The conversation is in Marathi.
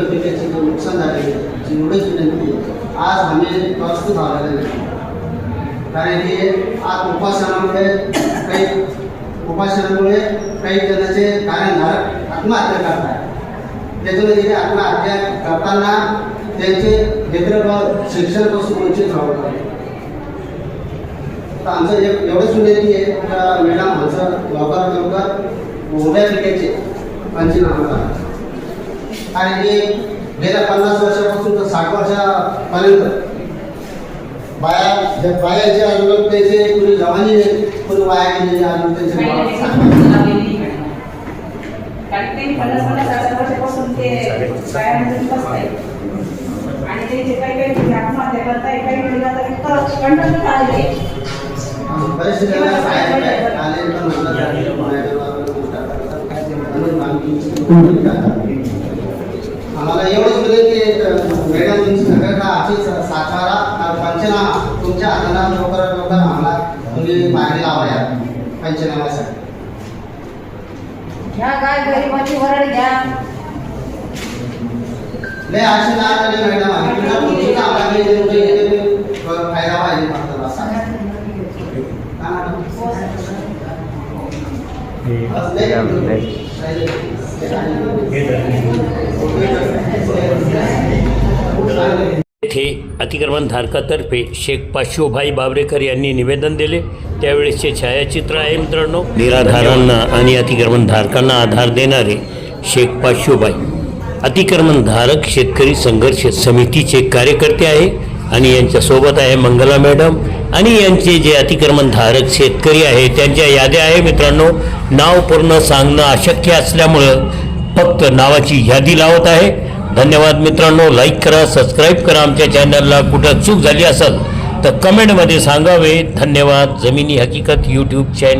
तुमची मुदत जे नुकसान झाले जी मुदत विनंती आज आम्ही प्रस्तुत झालेलं नाही कारण की आज उपासनामुळे काही उपासनामुळे काही जणांचे कारणधारक आत्महत्या करतात. त्याच्यामुळे ते आत्महत्या करताना त्यांचे नेत्रबळ शिक्षणापासून वंचित राहत आहे तर आमचं एक एवढंच विनंती आहे का मॅडम आमचं लवकरात लवकर उभ्या पिकाचे पंचनामा करा. कारण की गेल्या पन्नास वर्षापासून तर साठ वर्षापर्यंत बाया ज्या बाया जे अजून त्याचे कुणी जवानी कुणी वाया गेलेले अजून त्यांचे ते ते आणि ते जे काही काही म्हणजे आत्महत्या करताय काही मुलींना तर इतकं कंटन आलेले बरेचसे जण बाहेर आले तर म्हणतात की मॅडम गोष्ट करतात. म्हणून आम्ही तुमची करतात. आम्हाला एवढंच आहे की मॅडम तुमची सगळ्यांना अशीच सातारा पंचनामा तुमच्या हाताला लवकरात लवकर आम्हाला तुम्ही बाहेर लावाया पंचनामासाठी घ्या काय गरीबाची वरड घ्या लय असे ना आले मॅडम तुमची कामं इथे फायदा पाहिजे फक्त असा मॅडम? धारकातर्फे शेख पाशोभाई बाबरेकर यांनी निवेदन दिले. त्यावेळेसचे छायाचित्र आहे मित्रांनो. निराधारांना आणि अतिक्रमण धारकांना आधार देणारे शेख पाशोभाई अतिक्रमण धारक शेतकरी संघर्ष समितीचे कार्यकर्ते आहे आणि यांच्यासोबत आहे मंगला मॅडम आणि यांचे जे अतिक्रमण धारक शेतकरी आहे त्यांच्या याद्या आहे मित्रांनो. नाव पूर्ण सांगणं अशक्य असल्यामुळं फक्त नावाची यादी लावत आहे. धन्यवाद मित्रांनो. लाईक करा सबस्क्राईब करा आमच्या चॅनलला कुठं चूक झाली असेल तर कमेंटमध्ये सांगावे. धन्यवाद. जमिनी हकीकत यूट्यूब चॅनल